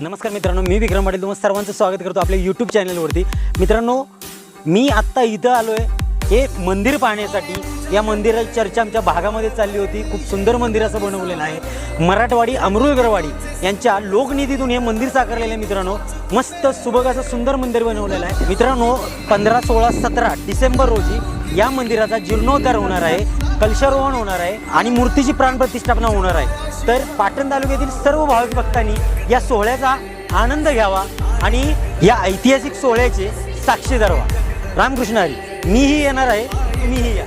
नमस्कार मित्रांनो मी विक्रम पाटील. तुम्हाला सर्वांचं स्वागत करतो आपल्या यूट्यूब चॅनलवरती मित्रांनो मी आत्ता इथं आलो आहे हे मंदिर पाहण्यासाठी या मंदिराची चर्चा आमच्या भागामध्ये चालली होती. खूप सुंदर मंदिर असं बनवलेलं आहे. मराठवाडी अमरुलगरवाडी यांच्या लोकनिधीतून हे मंदिर साकारलेलं आहे मित्रांनो. मस्त सुबक असं सुंदर मंदिर बनवलेलं आहे. मित्रांनो पंधरा सोळा सतरा डिसेंबर रोजी या मंदिराचा जीर्णोद्धार होणार आहे कलशारोहण होणार आहे आणि मूर्तीची प्राणप्रतिष्ठापना होणार आहे. तर पाटण तालुक्यातील सर्व भाविक भक्तांनी या सोहळ्याचा आनंद घ्यावा आणि या ऐतिहासिक सोहळ्याचे साक्षीदार व्हा रामकृष्ण हरी. मीही येणार आहे तुम्हीही या.